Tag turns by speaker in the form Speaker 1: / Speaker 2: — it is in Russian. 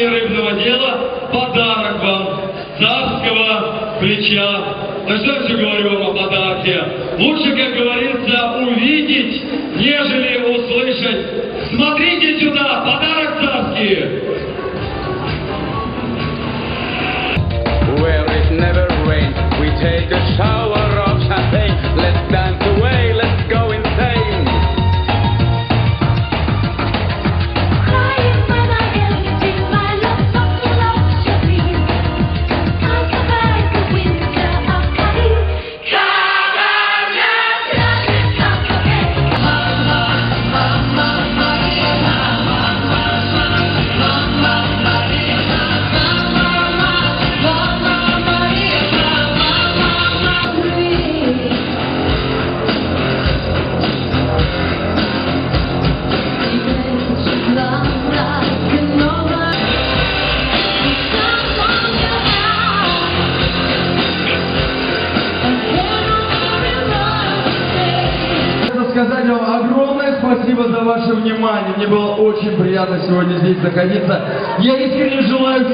Speaker 1: компании рыбного дела подарок вам царского плеча. Ну что я все говорю вам о подарке? Лучше, как говорится, увидеть, нежели услышать. Смотрите
Speaker 2: сказать вам огромное спасибо за ваше внимание. Мне было очень приятно сегодня здесь находиться. Я искренне желаю